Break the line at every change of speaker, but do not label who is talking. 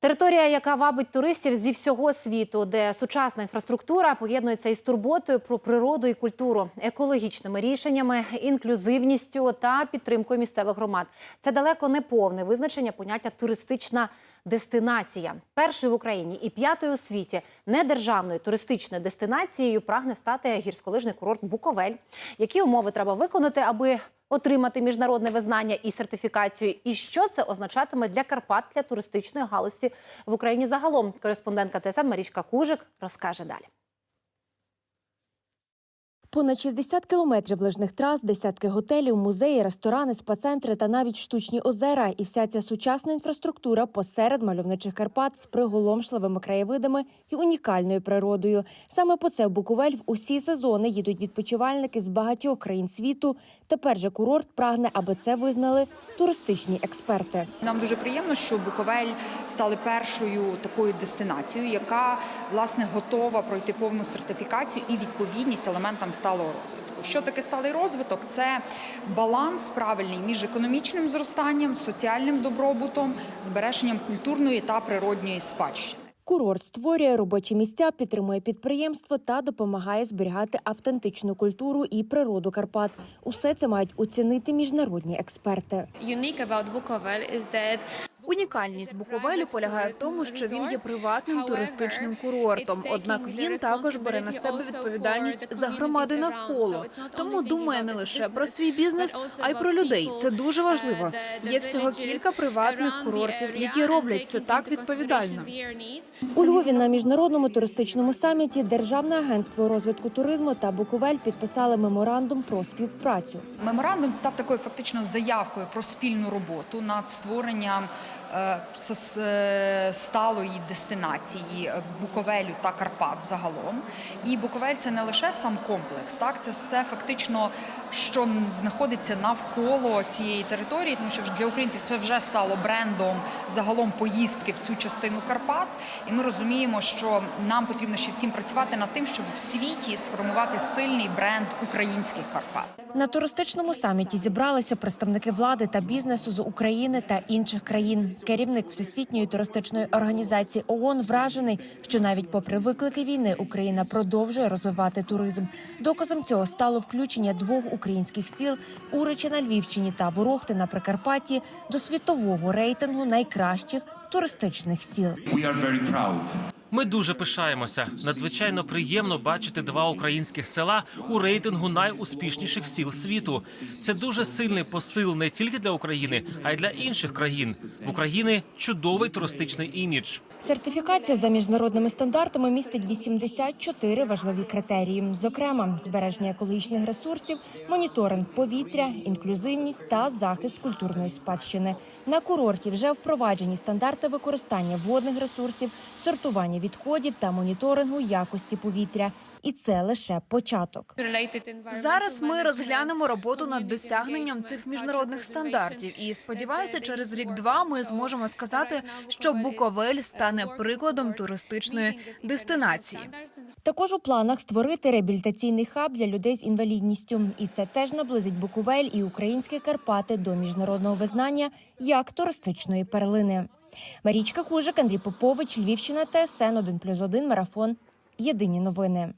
Територія, яка вабить туристів зі всього світу, де сучасна інфраструктура поєднується із турботою про природу і культуру, екологічними рішеннями, інклюзивністю та підтримкою місцевих громад. Це далеко не повне визначення поняття туристична дестинація. Першою в Україні і п'ятою у світі недержавною туристичною дестинацією прагне стати гірськолижний курорт Буковель. Які умови треба виконати, аби отримати міжнародне визнання і сертифікацію, і що це означатиме для Карпат для туристичної галузі в Україні загалом. Кореспондентка ТСН Марічка Кужик розкаже далі.
Понад 60 кілометрів лижних трас, десятки готелів, музеї, ресторани, спа-центри та навіть штучні озера. І вся ця сучасна інфраструктура посеред мальовничих Карпат з приголомшливими краєвидами і унікальною природою. Саме по це в Буковель в усі сезони їдуть відпочивальники з багатьох країн світу. Тепер же курорт прагне, аби це визнали туристичні експерти.
Нам дуже приємно, що Буковель стали першою такою дестинацією, яка власне готова пройти повну сертифікацію і відповідність елементам сталого розвитку. Що таке сталий розвиток? Це баланс правильний між економічним зростанням, соціальним добробутом, збереженням культурної та природньої спадщини.
Курорт створює робочі місця, підтримує підприємство та допомагає зберігати автентичну культуру і природу Карпат. Усе це мають оцінити міжнародні експерти.
Унікальність Буковелю полягає в тому, що він є приватним туристичним курортом. Однак він також бере на себе відповідальність за громади навколо. Тому думає не лише про свій бізнес, а й про людей. Це дуже важливо. Є всього кілька приватних курортів, які роблять це так відповідально.
У Львові на міжнародному туристичному саміті Державне агентство розвитку туризму та Буковель підписали меморандум про співпрацю.
Меморандум став такою фактично заявкою про спільну роботу над створенням сталої дестинації е, Буковелю та Карпат загалом. І Буковель це не лише сам комплекс, так це все фактично, що знаходиться навколо цієї території, тому що для українців це вже стало брендом загалом поїздки в цю частину Карпат. І ми розуміємо, що нам потрібно ще всім працювати над тим, щоб в світі сформувати сильний бренд українських Карпат.
На туристичному саміті зібралися представники влади та бізнесу з України та інших країн. Керівник Всесвітньої туристичної організації ООН вражений, що навіть попри виклики війни Україна продовжує розвивати туризм. Доказом цього стало включення двох українських сіл Урича на Львівщині та Ворохти на Прикарпатті до світового рейтингу найкращих туристичних сіл.
Ми дуже пишаємося. Надзвичайно приємно бачити два українських села у рейтингу найуспішніших сіл світу. Це дуже сильний посил не тільки для України, а й для інших країн. В Україні чудовий туристичний імідж.
Сертифікація за міжнародними стандартами містить 84 важливі критерії, зокрема збереження екологічних ресурсів, моніторинг повітря, інклюзивність та захист культурної спадщини. На курорті вже впроваджені стандарти використання водних ресурсів, сортування відходів та моніторингу якості повітря. І це лише початок.
Зараз ми розглянемо роботу над досягненням цих міжнародних стандартів. І сподіваюся, через рік-два ми зможемо сказати, що Буковель стане прикладом туристичної дестинації.
Також у планах створити реабілітаційний хаб для людей з інвалідністю, і це теж наблизить Буковель і українські Карпати до міжнародного визнання як туристичної перлини. Марічка Кужик, Андрій Попович, Львівщина, ТСН 1+,1, Марафон. Єдині новини.